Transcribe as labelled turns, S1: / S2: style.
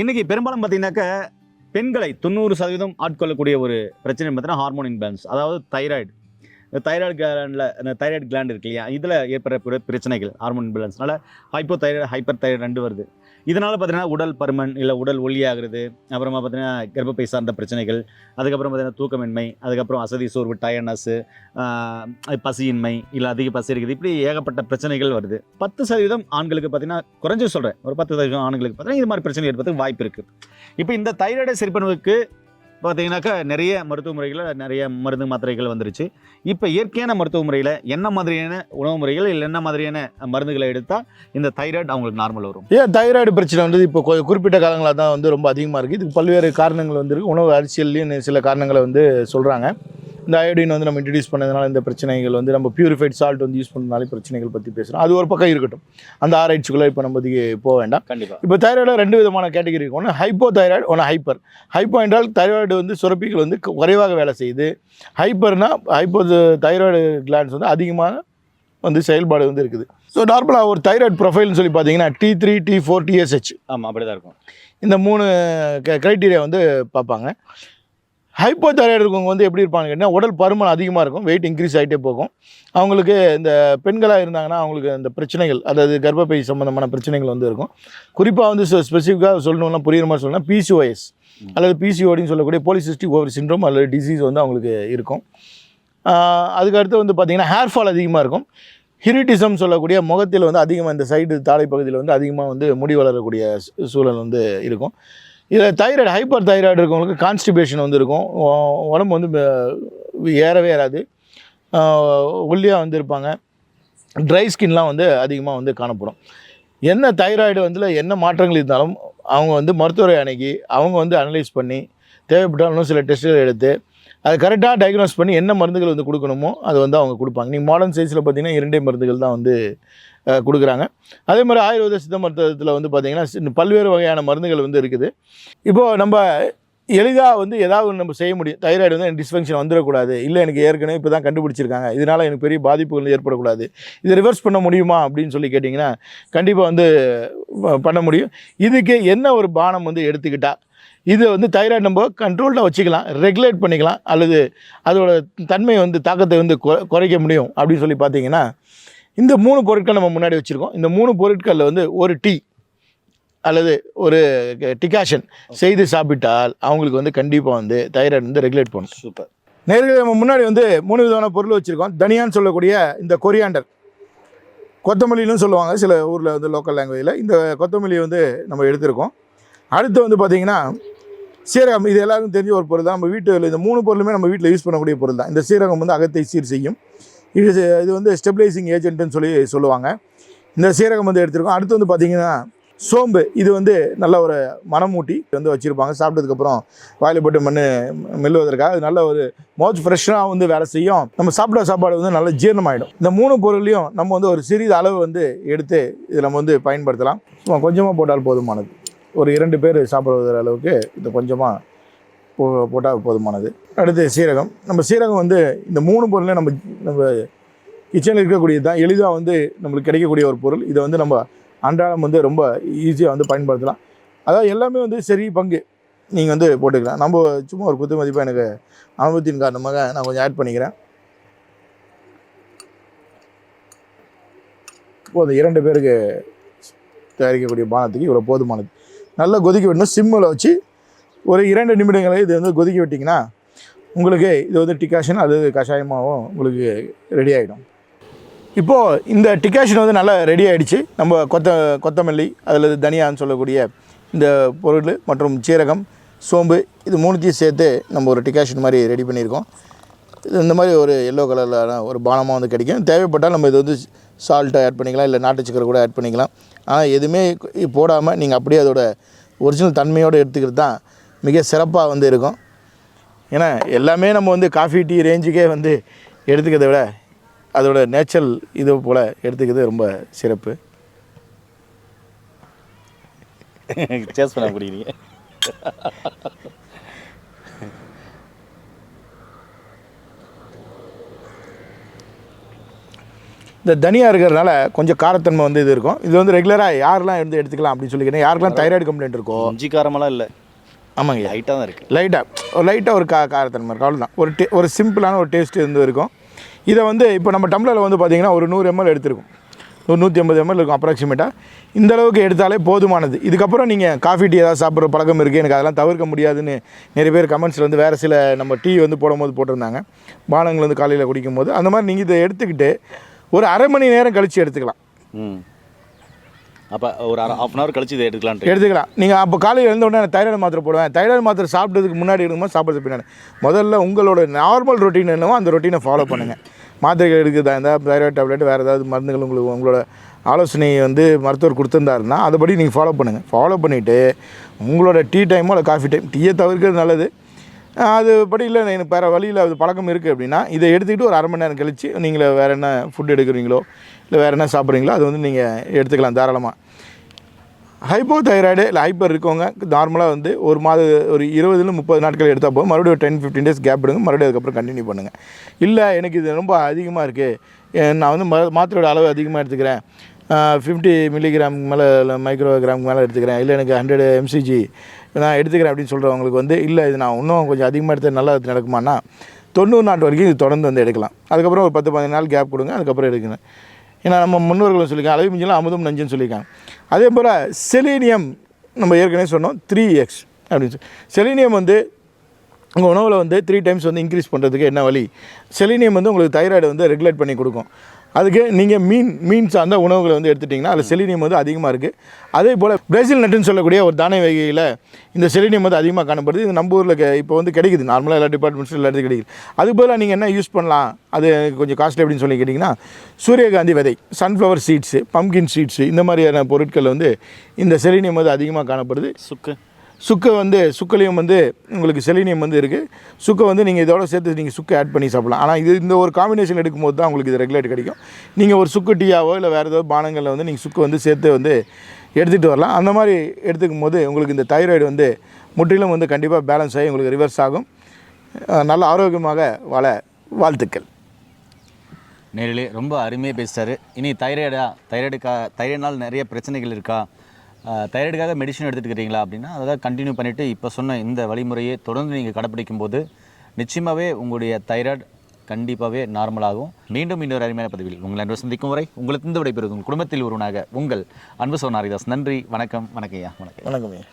S1: இன்னைக்கு பெரும்பாலும் பார்த்தீங்கன்னாக்க பெண்களை தொண்ணூறு சதவீதம் ஆட்கொள்ளக்கூடிய ஒரு பிரச்சனை பார்த்தீங்கன்னா ஹார்மோன் இன்பேலன்ஸ் அதாவது தைராய்டு இந்த தைராய்டு கிளாண்டில் இந்த தைராய்டு கிளாண்ட் இருக்கு இல்லையா? இதில் ஏற்படக்கூடிய பிரச்சனைகள் ஹார்மோன் இன்பேலன்ஸ்னால ஹைப்போ தைராய்டு ஹைப்பர் தைராய்டு ரெண்டு வருது. இதனால் பார்த்தீங்கன்னா உடல் பருமன் இல்லை உடல் ஒல்லியாகிறது அப்புறமா பார்த்தீங்கன்னா கர்ப்பப்பை சார்ந்த பிரச்சனைகள் அதுக்கப்புறம் பார்த்தீங்கன்னா தூக்கமின்மை அதுக்கப்புறம் அசதி சோர்வு டயர்னஸ்ஸு பசியின்மை இல்லை அதிக பசி இருக்குது இப்படி ஏகப்பட்ட பிரச்சனைகள் வருது. பத்து சதவீதம் ஆண்களுக்கு பார்த்தீங்கன்னா குறைஞ்சு சொல்கிறேன் ஒரு பத்து சதவீதம் ஆண்களுக்கு பார்த்தீங்கன்னா இது மாதிரி பிரச்சனை ஏற்படுறதுக்கு வாய்ப்பு இருக்குது இப்போ இந்த தைராய்டை சரி பண்ணுவதற்கு பார்த்தீங்கன்னாக்கா நிறைய மருத்துவ முறைகளில் நிறைய மருந்து மாத்திரைகள் வந்துருச்சு. இப்போ இயற்கையான மருத்துவ முறையில் என்ன மாதிரியான உணவு முறைகள் இல்லை என்ன மாதிரியான மருந்துகளை எடுத்தால் இந்த தைராய்டு அவங்களுக்கு நார்மல் வரும்?
S2: ஏன் தைராய்டு பிரச்சனை வந்து இப்போ குறிப்பிட்ட காலங்களாக தான் வந்து ரொம்ப அதிகமாக இருக்குது இதுக்கு பல்வேறு காரணங்கள் வந்து இருக்கு உணவு அரசியல்லையும் சில காரணங்களை வந்து சொல்கிறாங்க இந்த அயோடின் வந்து நம்ம இன்ட்ரடியூஸ் பண்ணதுனால இந்த பிரச்சனைகள் வந்து நம்ம பியூரிஃபைட் சால்ட் வந்து யூஸ் பண்ணனாலே பிரச்சனைகள் பற்றி பேசுகிறோம் அது ஒரு பக்கம் இருக்கட்டும். அந்த ஆராய்ச்சிக்குள்ளே இப்போ நம்ம இதுக்கு போக வேண்டாம்.
S1: கண்டிப்பாக
S2: இப்போ தைராய்டு ரெண்டு விதமான கேட்டகரி இருக்கு. ஒன்று ஹைப்போ தைராய்டு ஒன்று ஹைப்பர் ஹைப்போ என்றால் தைராய்டு வந்து சுரப்பிகள் வந்து குறைவாக வேலை செய்யுது. ஹைப்பர்னா ஹைப்போ தைராய்டு கிளான்ஸ் வந்து அதிகமாக வந்து செயல்பாடு வந்து இருக்குது. ஸோ நார்மலாக ஒரு தைராய்டு ப்ரொஃபைல்னு சொல்லி பார்த்தீங்கன்னா T three T four TSH
S1: ஆமாம் அப்படி தான் இருக்கும்.
S2: இந்த மூணு க்ரைட்டீரியா வந்து பார்ப்பாங்க. ஹைப்போ தைராய்டு இருக்கவங்க வந்து எப்படி இருப்பாங்க கேட்டால் உடல் பருமன் அதிகமாக இருக்கும் வெயிட் இன்க்ரீஸ் ஆகிட்டே போகும். அவங்களுக்கு இந்த பெண்களாக இருந்தாங்கன்னா அவங்களுக்கு இந்த பிரச்சனைகள் அதாவது கர்ப்பப்பை சம்மந்தமான பிரச்சனைகள் வந்து இருக்கும். குறிப்பாக வந்து ஸ்பெசிஃபிக்காக சொல்லணும்னா புரியுற மாதிரி சொல்லணும்னா பிசிஓஎஸ் அல்லது பிசிஓடின்னு சொல்லக்கூடிய போலிசிஸ்டிக் ஓவர் சிண்ட்ரோம் அல்லது டிசீஸ் வந்து அவங்களுக்கு இருக்கும். ஆஹ் அதுக்கு அடுத்து வந்து பார்த்திங்கன்னா ஹேர் ஃபால் அதிகமாக இருக்கும். ஹிரிட்டிசம் சொல்லக்கூடிய முகத்தில் வந்து அதிகமாக இந்த சைடு தாடைப்பகுதியில் வந்து அதிகமாக வந்து முடி வளரக்கூடிய சூழல் வந்து இருக்கும். இதில் தைராய்டு ஹைப்பர் தைராய்டு இருக்கவங்களுக்கு கான்ஸ்டிபேஷன் வந்து இருக்கும் உடம்பு வந்து ஏறவே ஏறாது. ஒல்லியாக வந்து இருப்பாங்க ட்ரை ஸ்கின்லாம் வந்து அதிகமாக வந்து காணப்படும். என்ன தைராய்டு வந்து என்ன மாற்றங்கள் இருந்தாலும் அவங்க வந்து மருத்துவரை அணுகி அவங்க வந்து அனலைஸ் பண்ணி தேவைப்பட்டாலும் சில டெஸ்ட்டுகள் எடுத்து அது கரெக்டாக டயக்னோஸ் பண்ணி என்ன மருந்துகள் வந்து கொடுக்கணுமோ அதை வந்து அவங்க கொடுப்பாங்க. நீங்கள் மாடர்ன் சைஸில் பார்த்தீங்கன்னா இரண்டே மருந்துகள் தான் வந்து கொடுக்குறாங்க. அதே மாதிரி ஆயுர்வேத சித்த மருத்துவத்தில் வந்து பார்த்திங்கன்னா சி- பல்வேறு வகையான மருந்துகள் வந்து இருக்குது. இப்போது நம்ம எளிதாக வந்து ஏதாவது நம்ம செய்ய முடியும். தைராய்டு வந்து எனக்கு டிஸ்ஃபங்க்ஷன் வந்துடக்கூடாது இல்லை எனக்கு ஏற்கனவே இப்போ தான் கண்டுபிடிச்சிருக்காங்க. இதனால் எனக்கு பெரிய பாதிப்புகள் ஏற்படக்கூடாது. இதை ரிவர்ஸ் பண்ண முடியுமா அப்படின்னு சொல்லி கேட்டிங்கன்னா கண்டிப்பாக வந்து பண்ண முடியும். இதுக்கு என்ன ஒரு பானம் வந்து எடுத்துக்கிட்டால் இது வந்து தைராய்டு நம்ம கண்ட்ரோலில் வச்சுக்கலாம் ரெகுலேட் பண்ணிக்கலாம் அல்லது அதோட தன்மையை வந்து தாக்கத்தை வந்து குறை- குறைக்க முடியும் அப்படின்னு சொல்லி பார்த்தீங்கன்னா இந்த மூணு பொருட்கள் நம்ம முன்னாடி வச்சுருக்கோம். இந்த மூணு பொருட்களில் வந்து ஒரு டீ அல்லது ஒரு டிகாஷன் செய்து சாப்பிட்டால் அவங்களுக்கு வந்து கண்டிப்பாக வந்து தைராய்டு வந்து ரெகுலேட் பண்ணும்.
S1: சூப்பர்.
S2: நேர்களை நம்ம முன்னாடி வந்து மூணு விதமான பொருள் வச்சுருக்கோம். தனியான்னு சொல்லக்கூடிய இந்த கொரியாண்டர் கொத்தமல்லின்னு சொல்லுவாங்க சில ஊரில் வந்து லோக்கல் லாங்குவேஜில் இந்த கொத்தமல்லி வந்து நம்ம எடுத்திருக்கோம். அடுத்து வந்து பார்த்திங்கன்னா சீரகம் இது எல்லாருக்கும் தெரிஞ்ச ஒரு பொருள் தான். நம்ம வீட்டில் இந்த மூணு பொருளுமே நம்ம வீட்டில் யூஸ் பண்ணக்கூடிய பொருள் தான். இந்த சீரகம் வந்து அகத்தை சீர் செய்யும். இது இது வந்து ஸ்டெபிலைசிங் ஏஜென்ட்னு சொல்லி சொல்லுவாங்க. இந்த சீரகம் வந்து எடுத்திருக்கோம். அடுத்து வந்து பார்த்திங்கன்னா சோம்பு. இது வந்து நல்ல ஒரு மனமூட்டி வந்து வச்சுருப்பாங்க. சாப்பிட்டதுக்கப்புறம் வாயில் போட்டு மண் மெல்லுவதற்காக அது நல்ல ஒரு மோஜ் ஃப்ரெஷ்ஷாக வந்து வேலை செய்யும். நம்ம சாப்பிட்ட சாப்பாடு வந்து நல்ல ஜீரணமாயிடும். இந்த மூணு பொருளையும் நம்ம வந்து ஒரு சிறிது அளவு வந்து எடுத்து இதில் நம்ம வந்து பயன்படுத்தலாம். கொஞ்சமாக போட்டால் போதுமானது. ஒரு இரண்டு பேர் சாப்பிடுவதற அளவுக்கு இது கொஞ்சமாக போ போட்டால் போதுமானது. அடுத்து சீரகம். நம்ம சீரகம் வந்து இந்த மூணு பொருளையும் நம்ம நம்ம கிச்சனில் இருக்கக்கூடியது தான். எளிதாக வந்து நம்மளுக்கு கிடைக்கக்கூடிய ஒரு பொருள். இதை வந்து நம்ம அன்றாடம் வந்து ரொம்ப ஈஸியாக வந்து பயன்படுத்தலாம். அதாவது எல்லாமே வந்து சரி பங்கு. நீங்கள் வந்து போட்டுக்கலாம். நம்ம சும்மா ஒரு குத்து மதிப்பாக எனக்கு அனுபவத்தின் காரணமாக நான் கொஞ்சம் ஆட் பண்ணிக்கிறேன். போதும். இரண்டு பேருக்கு தயாரிக்கக்கூடிய பானத்துக்கு இவ்வளோ போதுமானது. நல்லா கொதிக்க விடணும். சிம்மில் வச்சு ஒரு இரண்டு நிமிடங்களே இது வந்து கொதிக்க விட்டிங்கன்னா உங்களுக்கு இது வந்து டிகாஷன் அது கஷாயமாகவும் உங்களுக்கு ரெடி ஆகிடும் இப்போது இந்த டிகாஷன் வந்து நல்லா ரெடி ஆகிடுச்சு நம்ம கொத்த கொத்தமல்லி அதில் தனியான்னு சொல்லக்கூடிய இந்த பொருள் மற்றும் சீரகம் சோம்பு இது மூணுத்தையும் சேர்த்து நம்ம ஒரு டிகாஷன் மாதிரி ரெடி பண்ணியிருக்கோம். இந்த மாதிரி ஒரு எல்லோ கலரில் ஒரு பானமாக வந்து கிடைக்கும். தேவைப்பட்டால் நம்ம இது வந்து சால்ட்டை ஆட் பண்ணிக்கலாம். இல்லை நாட்டு சக்கரை கூட ஆட் பண்ணிக்கலாம். ஆனால் எதுவுமே போடாமல் நீங்கள் அப்படியே அதோட ஒரிஜினல் தன்மையோடு எடுத்துக்கிறது தான் மிக சிறப்பாக வந்து இருக்கும். ஏன்னா எல்லாமே நம்ம வந்து காஃபி டீ ரேஞ்சுக்கே வந்து எடுத்துக்கிறத விட அதோட நேச்சுரல் இது போல் எடுத்துக்கிறது ரொம்ப சிறப்பு.
S1: சேஸ் பண்ண குடிக்கிறீங்க
S2: இந்த தனியாக இருக்கிறதுனால கொஞ்சம் காரத்தன்மை வந்து இது இருக்கும். இது வந்து ரெகுலராக யாரெல்லாம் இருந்து எடுத்துக்கலாம் அப்படின்னு சொல்லி கேட்டீங்க யாருக்கெல்லாம் தைராய்டு கம்ப்ளைண்ட் இருக்கோ?
S1: இஞ்சி காரமெல்லாம் இல்லை.
S2: ஆமாங்க.
S1: லைட்டாக தான் இருக்குது
S2: லைட்டாக ஒரு லைட்டாக ஒரு கா காரத்தன்மை இருக்கும் அவ்வளோதான் ஒரு டே ஒரு சிம்பிளான ஒரு டேஸ்ட் இருந்து இருக்கும். இதை வந்து இப்போ நம்ம டம்ளரில் வந்து பார்த்தீங்கன்னா ஒரு நூறு எம்எல் எடுத்திருக்கும். ஒரு நூற்றி ஐம்பது எம்எல் இருக்கும் அப்ராக்சிமேட்டாக இந்த அளவுக்கு எடுத்தாலே போதுமானது. இதுக்கப்புறம் நீங்கள் காஃபி டீ ஏதாவது சாப்பிட்ற பழக்கம் இருக்குது எனக்கு அதெல்லாம் தவிர்க்க முடியாதுன்னு நிறைய பேர் கமெண்ட்ஸில் வந்து வேறு சில நம்ம டீ வந்து போடும்போது போட்டிருந்தாங்க. பானங்கள் வந்து காலையில் குடிக்கும் போது அந்த மாதிரி நீங்கள் இதை எடுத்துக்கிட்டு ஒரு அரை மணி நேரம் கழித்து எடுத்துக்கலாம்.
S1: ம். அப்போ ஒரு அரை ஆஃப் அன் ஹவர் கழிச்சு இதை எடுத்துக்கலான்ட்டு
S2: எடுத்துக்கலாம். நீங்கள் அப்போ காலையில் எழுந்த உடனே தைராய்டு மாத்திரை போடுவேன். தைராய்டு மாத்திரை சாப்பிட்டதுக்கு முன்னாடி இருக்கும்போது சாப்பிட்றது பின்னாடி. முதல்ல உங்களோட நார்மல் ரொட்டீன் என்னவோ அந்த ரொட்டீனை ஃபாலோ பண்ணுங்கள் மாத்திரைகள் எடுக்கிறதா இருந்தால் தைராய்டு டேப்லெட் வேறு ஏதாவது மருந்துகள் உங்களுக்கு உங்களோட ஆலோசனை வந்து மருத்துவர் கொடுத்துருந்தாருன்னா அதுபடி நீங்கள் ஃபாலோ பண்ணுங்கள் ஃபாலோ பண்ணிவிட்டு உங்களோட டீ டைமோ இல்லை காஃபி டைம் டீயை தவிர்க்கிறது நல்லது. அதுபடி இல்லை எனக்கு வேறு வழியில் அது பழக்கம் இருக்குது அப்படின்னா இதை எடுத்துக்கிட்டு ஒரு அரை மணி நேரம் கழித்து நீங்கள் வேறு என்ன ஃபுட் எடுக்கிறீங்களோ இல்லை வேறு என்ன சாப்பிட்றீங்களோ அது வந்து நீங்கள் எடுத்துக்கலாம் தாராளமாக ஹைப்போ தைராய்டு இல்லை ஹைப்பர் இருக்கவங்க நார்மலாக வந்து ஒரு மாத ஒரு இருபதுல முப்பது நாட்கள் எடுத்தால் போதும். மறுபடியும் ஒரு டென் ஃபிஃப்டீன் டேஸ் கேப் எடுங்க மறுபடியும் அதுக்கப்புறம் கண்டினியூ பண்ணுங்கள் இல்லை எனக்கு இது ரொம்ப அதிகமாக இருக்குது நான் வந்து ம மாத்திரையோட அளவு அதிகமாக எடுத்துக்கிறேன். ஃபிஃப்டி மில்லிகிராம் மேலே இல்லை மைக்ரோ மேலே எடுத்துக்கிறேன். இல்லை எனக்கு ஹண்ட்ரட் எம்சிஜி நான் எடுத்துக்கிறேன் அப்படின்னு சொல்கிறவங்களுக்கு வந்து இல்லை இது நான் இன்னும் கொஞ்சம் அதிகமாக எடுத்து நல்லா நடக்குமானா தொண்ணூறு நாட்டு வரைக்கும் இது தொடர்ந்து வந்து எடுக்கலாம். அதுக்கப்புறம் ஒரு பத்து பதினஞ்சு நாள் கேப் கொடுங்க அதுக்கப்புறம் எடுக்கணும். ஏன்னா நம்ம முன்னோர்களும் சொல்லியிருக்காங்க அளவு மிஞ்சலாம் அமுதம் நஞ்சுன்னு சொல்லியிருக்காங்க. அதே போல் செலீனியம் நம்ம ஏற்கனவே சொன்னோம் த்ரீ எக்ஸ் அப்படின்னு சொல்லி. செலீனியம் வந்து உங்கள் உணவில் வந்து த்ரீ டைம்ஸ் வந்து இன்க்ரீஸ் பண்ணுறதுக்கு என்ன வழி? செலீனியம் வந்து உங்களுக்கு தைராய்டு வந்து ரெகுலேட் பண்ணி கொடுக்கும். அதுக்கு நீங்கள் மீன் மீன் சார்ந்த உணவுகளை வந்து எடுத்துட்டிங்கன்னா அதில் செலினியம் வந்து அதிகமாக இருக்குது அதே போல் பிரேசில் நட்டுன்னு சொல்லக்கூடிய ஒரு தானிய வகையில் இந்த செலினியம் வந்து அதிகமாக காணப்படுது. இது நம்ம ஊரில் இப்போ வந்து கிடைக்குது. நார்மலாக எல்லா டிபார்ட்மெண்ட்ஸில் எல்லா இடத்துலையும் கிடைக்குது. அது பதிலாக நீங்கள் என்ன யூஸ் பண்ணலாம்? அது கொஞ்சம் காஸ்ட்லி அப்படின்னு சொல்லி கேட்டிங்கன்னா சூரியகாந்தி விதை சன்ஃப்ளவர் சீட்ஸு பம்கின் சீட்ஸு இந்த மாதிரியான பொருட்கள் வந்து இந்த செலினியம் வந்து அதிகமாக காணப்படுது.
S1: சுக்கு.
S2: சுக்கை வந்து சுக்கலையும் வந்து உங்களுக்கு செலினியம் வந்து இருக்குது சுக்கை வந்து நீங்கள் இதோட சேர்த்து நீங்கள் சுக்கு ஆட் பண்ணி சாப்பிடலாம். ஆனால் இது இந்த ஒரு காம்பினேஷன் எடுக்கும்போது தான் உங்களுக்கு இது ரெகுலேட் கிடைக்கும். நீங்கள் ஒரு சுக்கு டீயாவோ இல்லை வேறு ஏதாவது பானங்களில் வந்து நீங்கள் சுக்கு வந்து சேர்த்து வந்து எடுத்துகிட்டு வரலாம். அந்த மாதிரி எடுத்துக்கும் போது உங்களுக்கு இந்த தைராய்டு வந்து முற்றிலும் வந்து கண்டிப்பாக பேலன்ஸ் ஆகி உங்களுக்கு ரிவர்ஸ் ஆகும். நல்ல ஆரோக்கியமாக வாழ வாழ்த்துக்கள்.
S1: நேரிலே ரொம்ப அருமையாக பேசுகிறார் இனி தைராய்டா தைராய்டுக்கா தைராய்டினால் நிறைய பிரச்சனைகள் இருக்கா? தைராய்டுக்காக மெடிசன் எடுத்துட்டு இருக்கிறீங்களா அப்படின்னா அதை கண்டினியூ பண்ணிவிட்டு இப்போ சொன்ன இந்த வழிமுறையை தொடர்ந்து நீங்கள் கடைப்பிடிக்கும் போது நிச்சயமாகவே உங்களுடைய தைராய்டு கண்டிப்பாகவே நார்மலாகும் மீண்டும் இன்னொரு அருமையான பதிவில் உங்களை அன்பு சந்திக்கும் வரை உங்களுக்கு இந்த விடைபெறும் குடும்பத்தில் ஒருவனாக உங்கள் அன்பு சோனாரிதாஸ். நன்றி வணக்கம் வணக்கம் ஐயா வணக்கம்.
S2: வணக்கம் ஐயா.